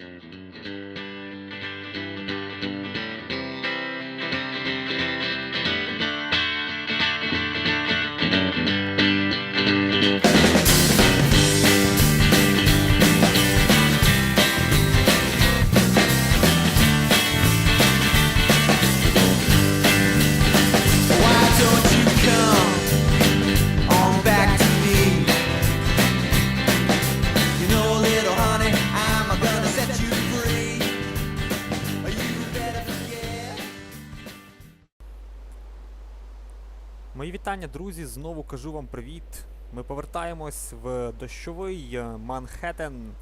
Mm-hmm. Друзі. Знову кажу вам привіт. Ми повертаємось в дощовий е, Манхеттен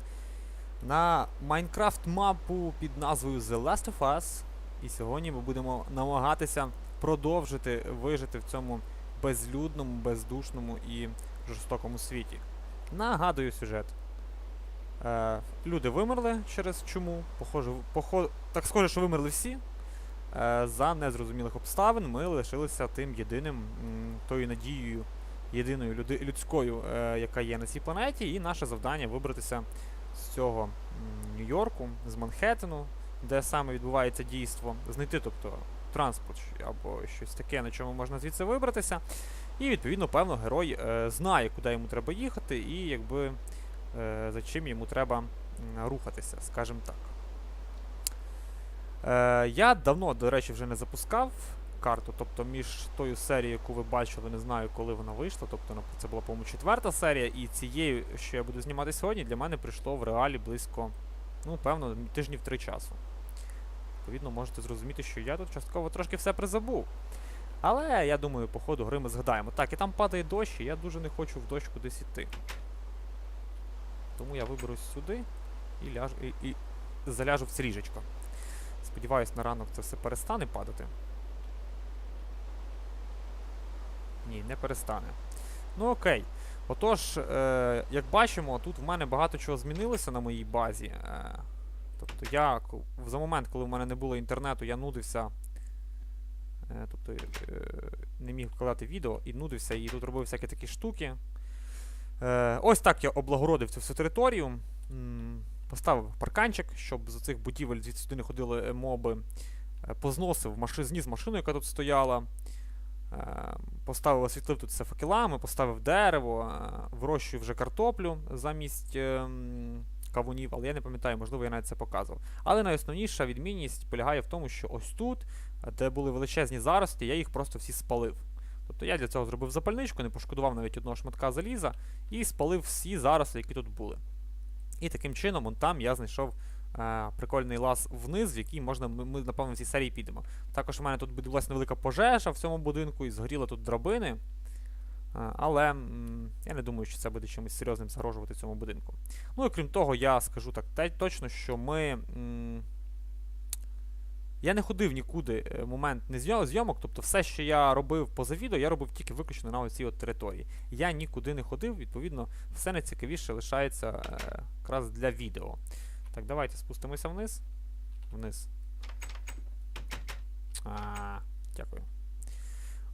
на Майнкрафт мапу під назвою The Last of Us. І сьогодні ми будемо намагатися продовжити вижити в цьому безлюдному, бездушному і жорстокому світі. Нагадую сюжет. Е, люди вимерли через чуму. Похоже, похо... Так схоже, що вимерли всі. Е, за незрозумілих обставин ми лишилися тим єдиним, тою надією, єдиною люди, людською, е, яка є на цій планеті, і наше завдання вибратися з цього Нью-Йорку, з Манхеттену, де саме відбувається дійство, знайти, тобто, транспорт або щось таке, на чому можна звідси вибратися. І відповідно, певно, герой е, знає, куди йому треба їхати, і якби за чим йому треба рухатися, скажімо так. Е, я давно, до речі, вже не запускав карту, тобто між тою серією, яку ви бачили, не знаю, коли вона вийшла. Тобто це була, по-моєму, четверта серія, і цією, що я буду знімати сьогодні, для мене прийшло в реалі близько, ну, певно, тижнів три часу. Відповідно, можете зрозуміти, що я тут частково трошки все призабув. Але я думаю, по ходу гри ми згадаємо. Так, і там падає дощ, і я дуже не хочу в дощ кудись іти. Тому я виберусь сюди і ляжу і, і заляжу в це. Сподіваюсь, на ранок це все перестане падати. Ні, не перестане. Ну окей. Отож, е, як бачимо, тут в мене багато чого змінилося на моїй базі. Е, тобто я за момент, коли в мене не було інтернету, я нудився. Е, тобто е, не міг вкладати відео і нудився, і тут робив всякі такі штуки. Е, ось так я облагородив цю всю територію. Поставив парканчик, щоб з цих будівель звідси сюди не ходили е, моби. Е, Позносив маши, зніс машину, яка тут стояла. Е, Поставив, освітлив тут все факелами, поставив дерево, вирощую вже картоплю замість кавунів, але я не пам'ятаю, можливо, я навіть це показував. Але найосновніша відмінність полягає в тому, що ось тут, де були величезні зарості, я їх просто всі спалив. Тобто я для цього зробив запальничку, не пошкодував навіть одного шматка заліза і спалив всі зарослі, які тут були. І таким чином, он там я знайшов е, прикольний лаз вниз, в який можна, ми, ми, напевно, в цій серії підемо. Також у мене тут відбулася невелика пожежа в цьому будинку і згоріли тут драбини. Е, але я не думаю, що це буде чимось серйозним загрожувати цьому будинку. Ну і крім того, я скажу так точно, що ми. м, я не ходив нікуди е, момент не зйо- зйомок, тобто все, що я робив поза відео, я робив тільки виключно на оцій от території. Я нікуди не ходив, відповідно, все найцікавіше лишається е, якраз для відео. Так, давайте спустимося вниз. Вниз. А, дякую.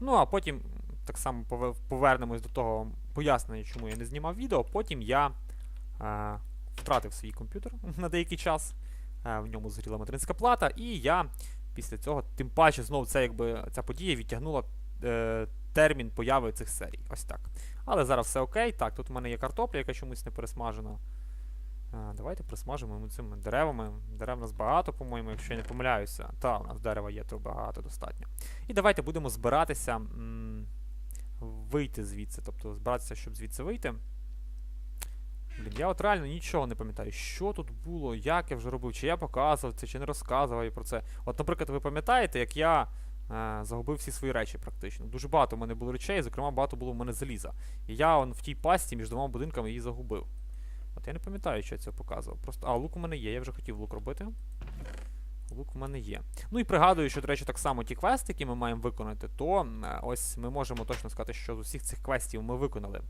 Ну, а потім так само повернемось до того пояснення, чому я не знімав відео. Потім я е, втратив свій комп'ютер на деякий час. Е, в ньому згоріла материнська плата, і я після цього, тим паче, знову це, якби, ця подія відтягнула е, термін появи цих серій. Ось так. Але зараз все окей. Так, тут в мене є картопля, яка чомусь не пересмажена. А, давайте присмажимо ми цими деревами. Дерев у нас багато, по-моєму, якщо я не помиляюся. Та, у нас дерева є, то багато достатньо. І давайте будемо збиратися м, вийти звідси. Тобто збиратися, щоб звідси вийти. Блін, я от реально нічого не пам'ятаю, що тут було, як я вже робив, чи я показував це, чи не розказував про це. От, наприклад, ви пам'ятаєте, як я е, загубив всі свої речі практично. Дуже багато в мене було речей, зокрема, багато було в мене заліза. І я он, в тій пасті між двома будинками її загубив. От я не пам'ятаю, що я це показував. Просто. А, лук у мене є, я вже хотів лук робити. Лук у мене є. Ну і пригадую, що, до речі, так само ті квести, які ми маємо виконати, то е, ось ми можемо точно сказати, що з усіх цих квестів ми виконали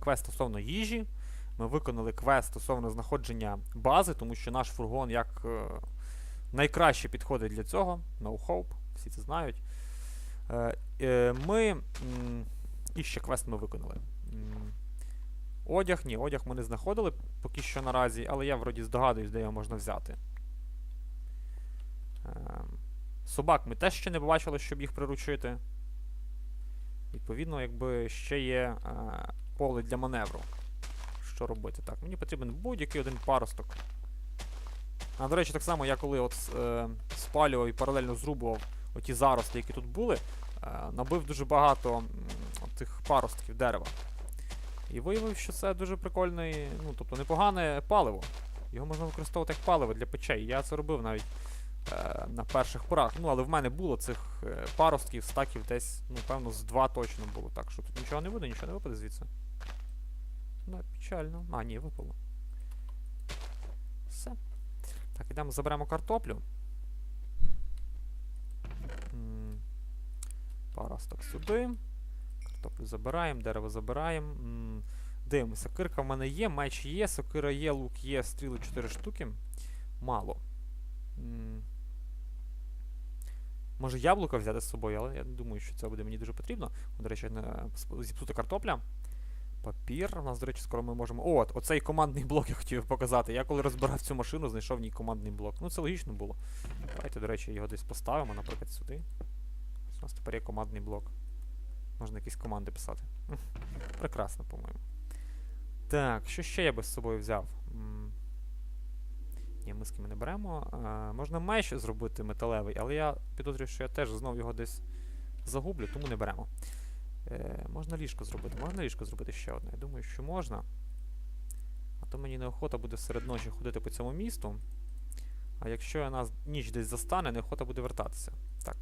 квест стосовно їжі. Ми виконали квест стосовно знаходження бази, тому що наш фургон як е, найкраще підходить для цього. No Hope, всі це знають. Е, е, ми. і ще квест ми виконали. Одяг, ні, одяг ми не знаходили поки що наразі, але я вроді здогадуюсь, де його можна взяти. Собак ми теж ще не побачили, щоб їх приручити. Відповідно, якби ще є е, поле для маневру. Що робити? Так, мені потрібен будь-який один паросток. А, до речі, так само я коли от е, спалював і паралельно зрубував оті зарости, які тут були, е, набив дуже багато тих паростків дерева. І виявив, що це дуже прикольне, ну, тобто непогане паливо. Його можна використовувати як паливо для печей. Я це робив навіть е, на перших порах. Ну, але в мене було цих е, паростків, стаків десь, ну, певно, з два точно було. Так що тут нічого не буде, нічого не випаде звідси. Ну, печально. А, ні, випало. Все. Так, ідемо заберемо картоплю. М, Паросток сюди. Картоплю забираємо, дерево забираємо. Дивимося, кирка в мене є, меч є, сокира є, лук є, стріли 4 штуки. Мало. Може яблука взяти з собою, але я думаю, що це буде мені дуже потрібно. До речі, зіпсута картопля. Папір. У нас, до речі, скоро ми можемо. О, от, оцей командний блок я хотів показати. Я коли розбирав цю машину, знайшов в ній командний блок. Ну, це логічно було. Давайте, до речі, його десь поставимо, наприклад, сюди. У нас тепер є командний блок. Можна якісь команди писати. Прекрасно, по-моєму. Так, що ще я би з собою взяв? Ні, миски ми не беремо. А, можна меч зробити металевий, але я підозрюю, що я теж знов його десь загублю, тому не беремо. Е, можна ліжко зробити. Можна ліжко зробити ще одне. Я думаю, що можна. А то мені неохота буде серед ночі ходити по цьому місту. А якщо я нас ніч десь застане, неохота буде вертатися. Так.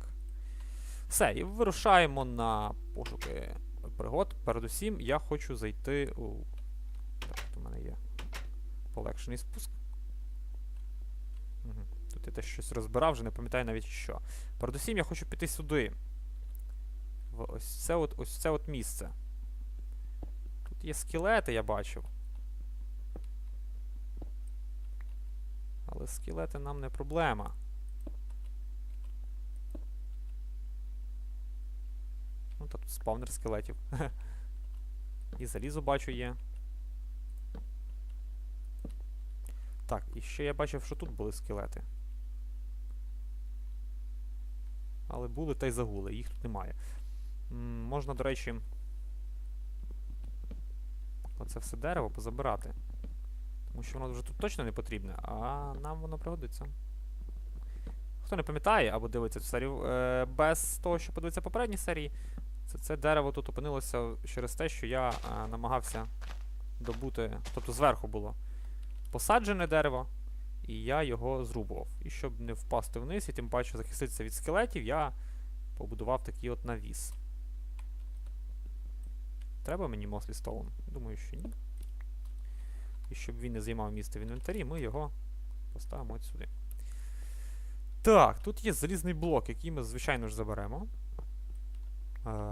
Все, і вирушаємо на пошуки пригод. Передусім, я хочу зайти у. Так, тут у мене є полегшений спуск. Угу. Тут я теж щось розбирав, вже не пам'ятаю навіть що. Передусім, я хочу піти сюди. В ось це от, ось це от місце. Тут є скелети, я бачив. Але скелети нам не проблема. Ну, тут спавнер скелетів. І залізо бачу є. Так, і ще я бачив, що тут були скелети. Але були та й загули, їх тут немає. Можна, до речі, оце все дерево позабирати. Тому що воно вже тут точно не потрібне, а нам воно пригодиться. Хто не пам'ятає або дивиться цю серію е, без того, що подивиться попередні серії, це, це дерево тут опинилося через те, що я е, намагався добути. Тобто зверху було посаджене дерево, і я його зрубував. І щоб не впасти вниз, і тим паче захиститися від скелетів, я побудував такий от навіс. Треба мені Стоун? Думаю, що ні. І щоб він не займав місце в інвентарі, ми його поставимо от сюди. Так, тут є залізний блок, який ми, звичайно ж, заберемо.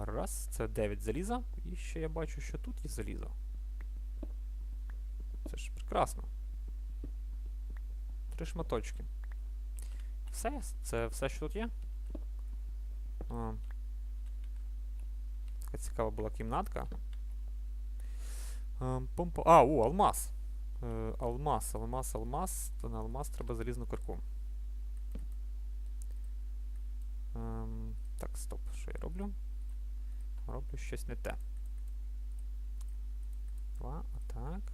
Раз, це 9 заліза. І ще я бачу, що тут є залізо. Це ж прекрасно. Три шматочки. Все, це все, що тут є. Така цікава була кімнатка. А, а, о, алмаз. Е, алмаз, алмаз, алмаз. То на алмаз треба залізну кирку. Ем, так, стоп, що я роблю? Роблю щось не те. Два, отак.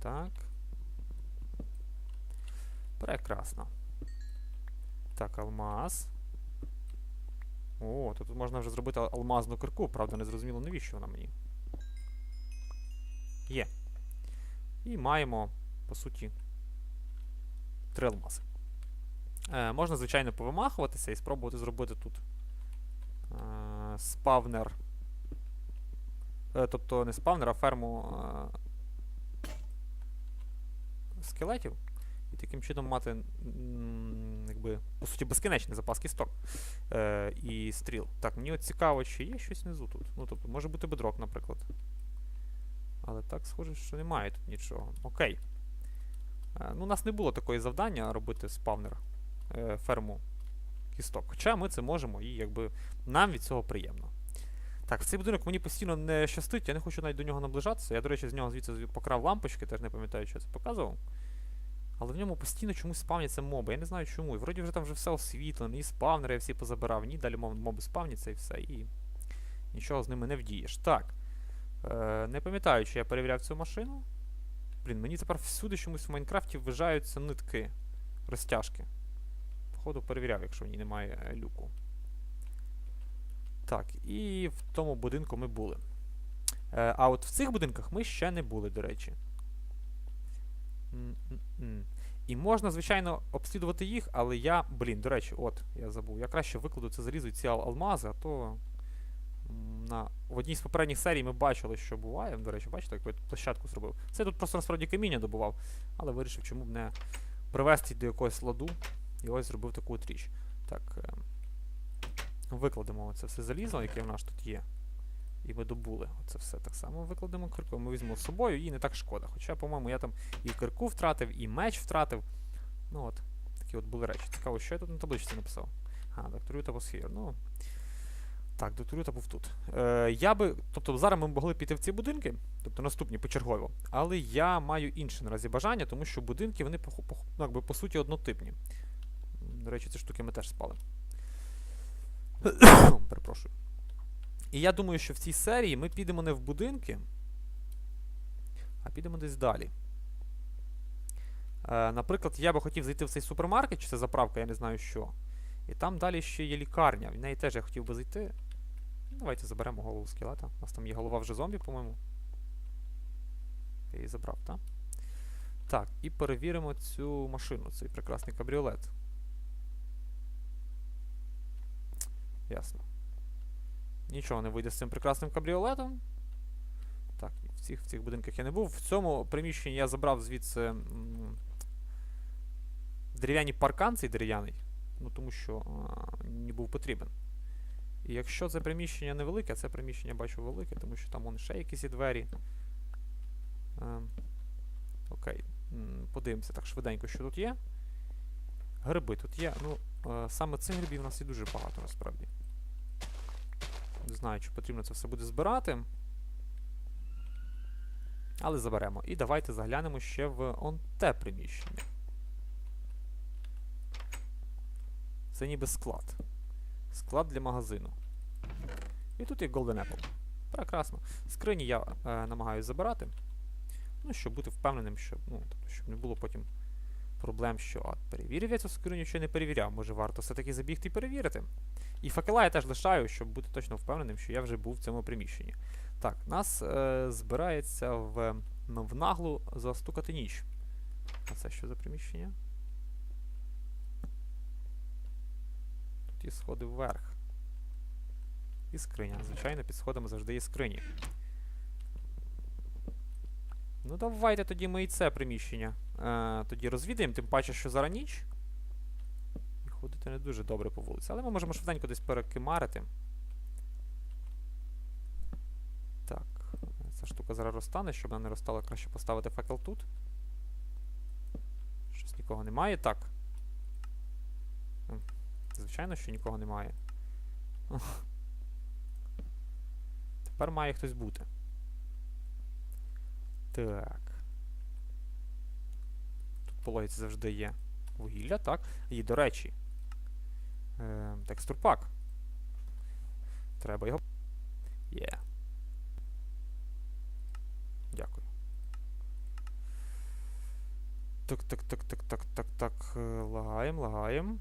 Так. Прекрасно. Так, алмаз. О, то тут можна вже зробити алмазну кирку, правда, не зрозуміло, навіщо вона мені. Є. І маємо, по суті, три алмази. Е, можна, звичайно, повимахуватися і спробувати зробити тут е, спавнер. Е, тобто не спавнер, а ферму е, скелетів. І таким чином мати, якби, по суті, безкінечний запас кісток е, і стріл. Так, мені от цікаво, чи є щось внизу тут. Ну, тобто, може бути бедрок, наприклад. Але так схоже, що немає тут нічого. Окей. Е, ну, у нас не було такої завдання робити спавнер е, ферму кісток. Хоча ми це можемо і якби нам від цього приємно. Так, цей будинок мені постійно не щастить, я не хочу навіть до нього наближатися. Я, до речі, з нього звідси покрав лампочки, теж не пам'ятаю, що це показував. Але в ньому постійно чомусь спавняться моби. Я не знаю чому. І вроді вже там вже все освітлено, і спавнери я всі позабирав, ні, далі моби спавняться і все, і нічого з ними не вдієш. Так. Е, не пам'ятаю, чи я перевіряв цю машину. Блін, мені тепер всюди чомусь в Майнкрафті ввижаються нитки, розтяжки. Походу перевіряв, якщо в ній немає е, люку. Так, і в тому будинку ми були. Е, а от в цих будинках ми ще не були, до речі. І можна, звичайно, обслідувати їх, але я. Блін, до речі, от, я забув. Я краще викладу це залізо ці ал- алмази, а то. На... В одній з попередніх серій ми бачили, що буває. До речі, бачите, як я площадку зробив. Це тут просто насправді каміння добував, але вирішив, чому б не привести до якогось ладу. І ось зробив таку от річ. Так. Е... Викладемо це все залізо, яке в нас тут є. І ми добули. Оце все так само викладемо кирку. Ми візьмемо з собою, і не так шкода. Хоча, по-моєму, я там і кирку втратив, і меч втратив. Ну от, такі от були речі. Цікаво, що я тут на табличці написав. А, докторюта here. Ну. Так, докторюта був тут. Е, я би. Тобто зараз ми могли піти в ці будинки, тобто наступні почергово. Але я маю інше наразі бажання, тому що будинки, вони по, по, ну, якби, по суті однотипні. До речі, ці штуки ми теж спали. Перепрошую. І я думаю, що в цій серії ми підемо не в будинки, а підемо десь далі. Е, наприклад, я би хотів зайти в цей супермаркет, чи це заправка, я не знаю що. І там далі ще є лікарня. В неї теж я хотів би зайти. Давайте заберемо голову скелета. У нас там є голова вже зомбі, по-моєму. Я її забрав, так? Так, і перевіримо цю машину, цей прекрасний кабріолет. Ясно. Нічого не вийде з цим прекрасним кабріолетом. Так, в цих, в цих будинках я не був. В цьому приміщенні я забрав звідси м, дерев'яний паркан, цей дерев'яний. Ну, тому що а, не був потрібен. І якщо це приміщення невелике, а це приміщення бачу велике, тому що там вон ще якісь є двері. Ем, окей. Подивимося так швиденько, що тут є. Гриби тут є. Ну, е, саме цих грибів у нас є дуже багато насправді. Не знаю, чи потрібно це все буде збирати. Але заберемо. І давайте заглянемо ще в он те приміщення. Це ніби склад. Склад для магазину. І тут є Golden Apple. Прекрасно. Скрині я е, намагаюся забирати. Ну, щоб бути впевненим, що, ну, тобто, щоб не було потім проблем, що а, перевірив я цю скриню чи не перевіряв. Може варто все-таки забігти і перевірити. І факела я теж лишаю, щоб бути точно впевненим, що я вже був в цьому приміщенні. Так, нас е, збирається в, в наглу застукати ніч. А це що за приміщення? Тут є сходи вверх. І скриня. Звичайно, під сходами завжди є скрині. Ну, давайте тоді ми і це приміщення е, тоді розвідаємо, тим паче, що зараз ніч. І не дуже добре по вулиці. Але ми можемо швиденько десь перекимарити. Так, ця штука зараз розтане, щоб вона не розтала, краще поставити факел тут. Щось нікого немає. Так. Звичайно, що нікого немає. Тепер має хтось бути. Так. Тут по логіці завжди є вугілля, так. І, до речі, е, текстурпак. Треба його. Є. Дякую. Так, так, так, так, так, так, так. е, Лагаєм, лагаєм.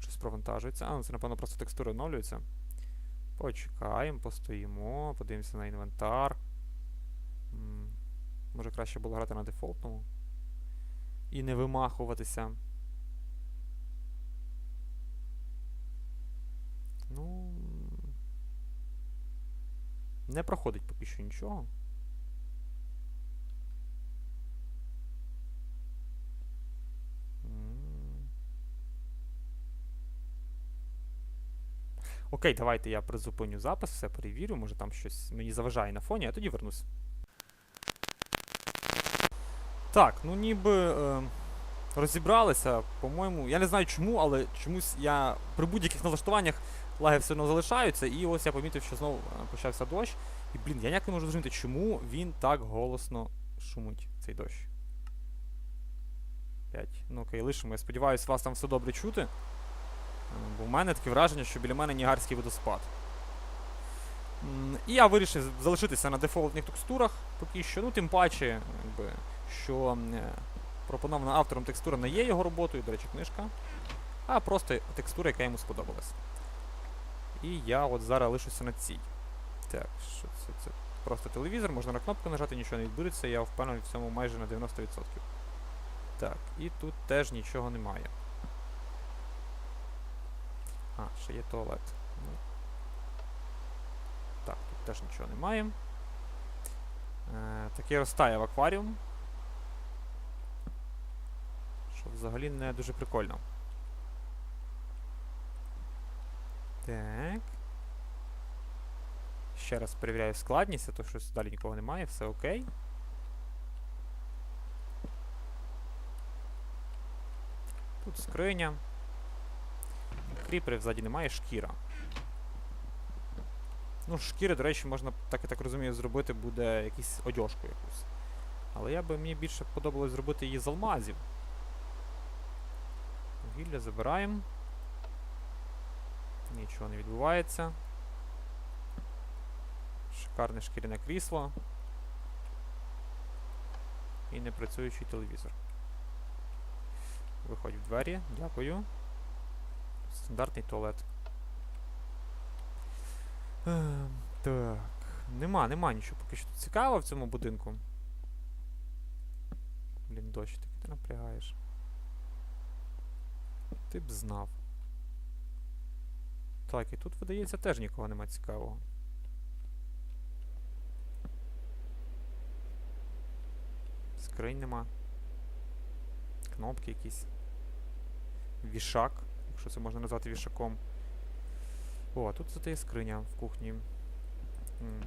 Щось провантажується. А, ну це, напевно, просто текстури оновлюються. Почекаємо, постоїмо, подивимося на інвентар. М, Може краще було грати на дефолтному. І не вимахуватися. Ну. Не проходить поки що нічого. Окей, давайте я призупиню запис, все перевірю, може там щось мені заважає на фоні, а тоді вернусь. Так, ну ніби. Е, розібралися, по-моєму. Я не знаю чому, але чомусь я при будь-яких налаштуваннях лаги все одно залишаються, і ось я помітив, що знову е, почався дощ. І, блін, я ніяк не можу зрозуміти, чому він так голосно шумить, цей дощ. 5. Ну окей, лишимо. Я сподіваюся, вас там все добре чути. Е, Бо в мене таке враження, що біля мене нігарський водоспад. І я вирішив залишитися на дефолтних текстурах поки що. Ну, тим паче, якби, що е, пропонована автором текстура не є його роботою, до речі, книжка, а просто текстура, яка йому сподобалась. І я от зараз лишуся на цій. Так, що це? Це просто телевізор, можна на кнопку нажати, нічого не відбудеться, я впевнений в цьому майже на 90%. Так, і тут теж нічого немає. А, ще є туалет. Ну. Так, тут теж нічого немає. Е, таке розтаяв акваріум. Що взагалі не дуже прикольно. Так. Ще раз перевіряю складність, а то щось далі нікого немає, все окей. Тут скриня. Кріперів ззаді немає, шкіра. Ну, шкіри, до речі, можна, так я так розумію, зробити буде якусь одяжку якусь. Але я би мені більше подобалось зробити її з алмазів. Вугілля забираємо. Нічого не відбувається. Шикарне шкіряне крісло. І непрацюючий телевізор. Виходь в двері, дякую. Стандартний туалет. Ем, так. Нема, нема нічого поки що тут цікавого в цьому будинку. Блін, дощ ти напрягаєш. Ти б знав. Так, і тут, видається, теж нікого нема цікавого. Скринь нема. Кнопки якісь. Вішак, якщо це можна назвати вішаком. О, а тут зате є скриня в кухні. М.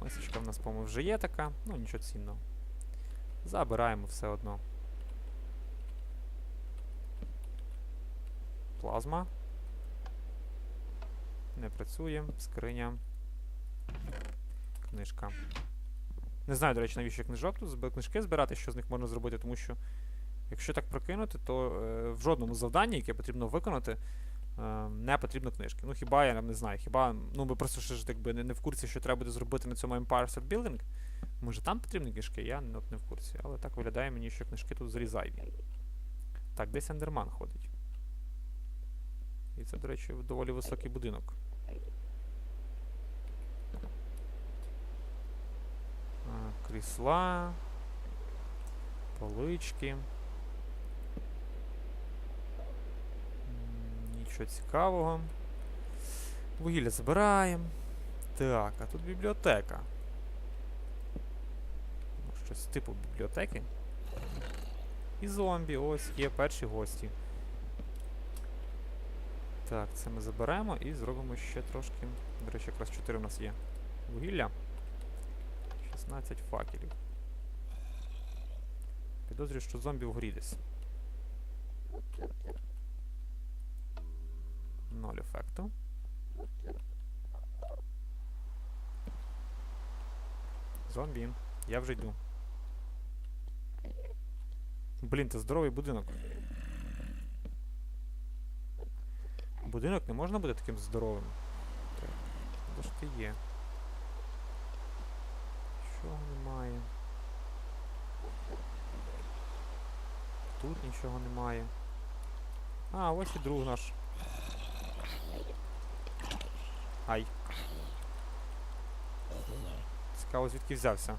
В нас, по-моєму, вже є така. Ну, нічого цінного. Забираємо все одно. Плазма. Не працює. Скриня. Книжка. Не знаю, до речі, навіщо книжок тут книжки збирати, що з них можна зробити, тому що якщо так прокинути, то е, в жодному завданні, яке потрібно виконати, е, не потрібно книжки. Ну хіба я не знаю, хіба ну ми просто ще ж якби не, не в курсі, що треба буде зробити на цьому Empire State Building. Може там потрібні книжки? Я от не в курсі. Але так виглядає мені, що книжки тут взагалі зайві. Так, десь Ендерман ходить. І це, до речі, доволі високий будинок. Крісла, полички. Нічого цікавого. Вугілля забираємо. Так, а тут бібліотека. Ну, щось типу бібліотеки. І зомбі, ось є перші гості. Так, це ми заберемо і зробимо ще трошки. До речі, якраз 4 у нас є. Вугілля. 16 факелів. Підозрюю, що зомбі вгорі десь. Ноль ефекту. Зомбі. Я вже йду. Блін, це здоровий будинок. Будинок не можна бути таким здоровим. Де ж ти є? Нічого немає. Тут нічого немає. А, ось і друг наш. Ай. Цікаво, звідки взявся.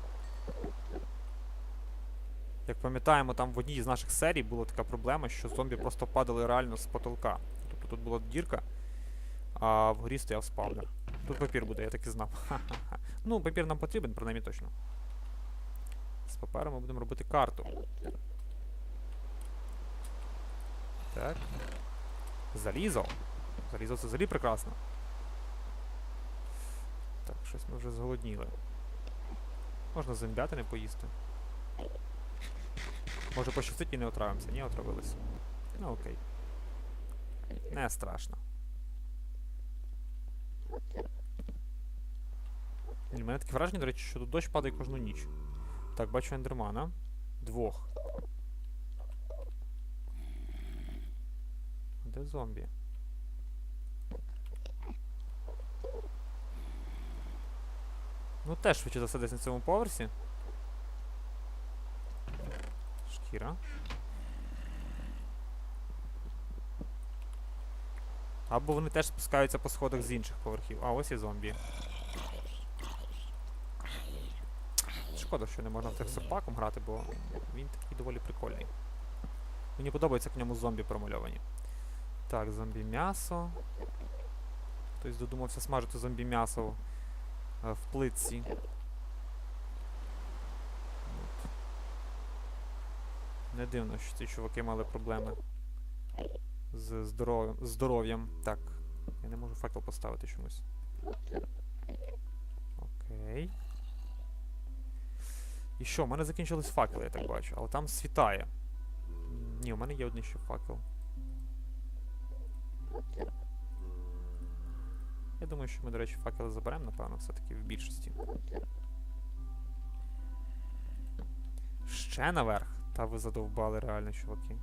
Як пам'ятаємо, там в одній з наших серій була така проблема, що зомбі просто падали реально з потолка. Тут була дірка, а вгорі стояв спавнер. Тут папір буде, я так і знав. Ну, папір нам потрібен, принаймні точно. З папером ми будемо робити карту. Так. Залізо. Залізо це взагалі прекрасно. Так, щось ми вже зголодніли. Можна зомбятини поїсти. Може пощастить і не отравимося. Ні, отравилися. Ну окей. Не страшно. У мене таке враження, до речі, що тут дощ падає кожну ніч. Так, бачу ендермана. Двох. Де зомбі? Ну теж швидше за все десь на цьому поверсі. Шкіра. Або вони теж спускаються по сходах з інших поверхів. А, ось і зомбі. Шкода, що не можна в тих грати, бо він такий доволі прикольний. Мені подобається як в ньому зомбі промальовані. Так, зомбі м'ясо. Хтось додумався смажити зомбі м'ясо е, в плитці. Не дивно, що ці чуваки мали проблеми з здоров'ям. Так. Я не можу факел поставити чомусь. Окей. І що, у мене закінчились факели, я так бачу, але там світає. Ні, у мене є один ще факел. Я думаю, що ми, до речі, факели заберемо, напевно, все-таки в більшості. Ще наверх. Та ви задовбали реально, чуваки.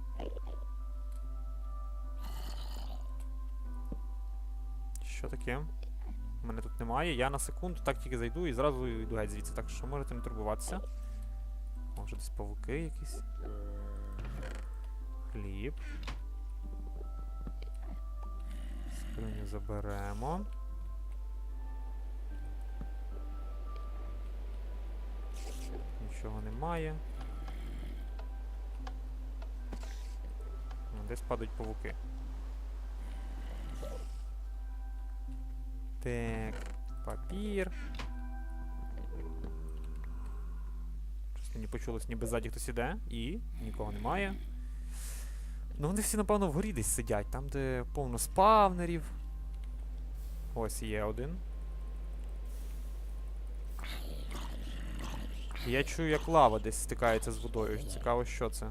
Що таке? Мене тут немає. Я на секунду так тільки зайду і зразу йду геть звідси. Так що можете не турбуватися. Може десь павуки якісь. Хліб. Скриню заберемо. Нічого немає. Десь падають павуки. Так, папір. Щось мені почулось, ніби ззаді хтось іде, і нікого немає. Ну вони всі, напевно, вгорі десь сидять, там, де повно спавнерів. Ось є один. Я чую, як лава десь стикається з водою. Цікаво, що це.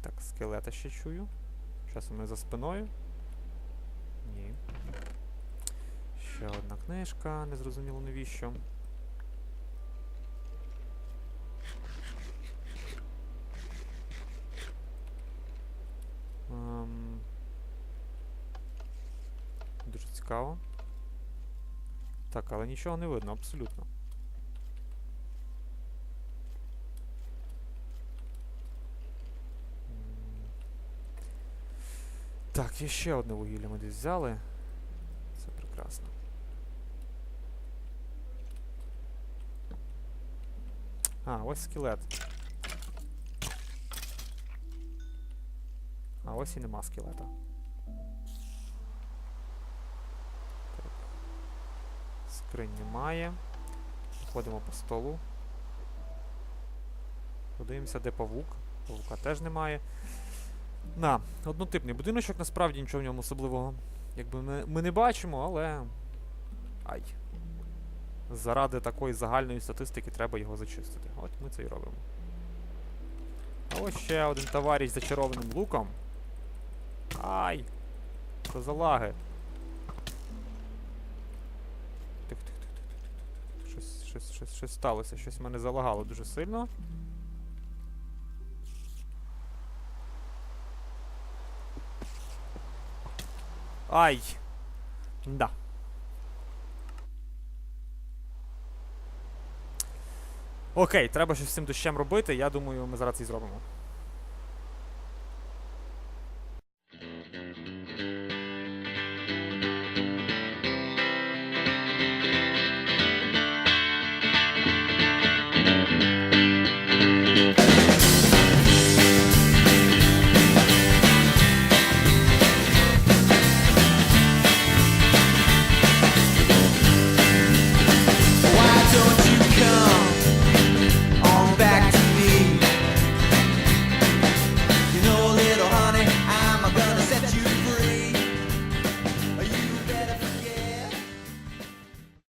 Так, скелета ще чую. Зараз ми за спиною. Ні. Ще одна книжка, незрозуміло навіщо. Ем... Дуже цікаво. Так, але нічого не видно, абсолютно. Так, є ще одне вугілля ми десь взяли. Це прекрасно. А, ось скелет. А ось і нема скелета. Так. Скринь немає. Ходимо по столу. Подивимося, де павук. Павука теж немає. На, однотипний будиночок, насправді нічого в ньому особливого. Якби ми, ми не бачимо, але. Ай. Заради такої загальної статистики треба його зачистити. От ми це і робимо. А ось ще один товариш з зачарованим луком. Ай! Що за лаги? Тих, тих, тих, тих, тих, тих. Щось, щось, щось, щось сталося. Щось мене залагало дуже сильно. Ай! Да. Окей, треба щось з цим дощем робити. Я думаю, ми зараз і зробимо.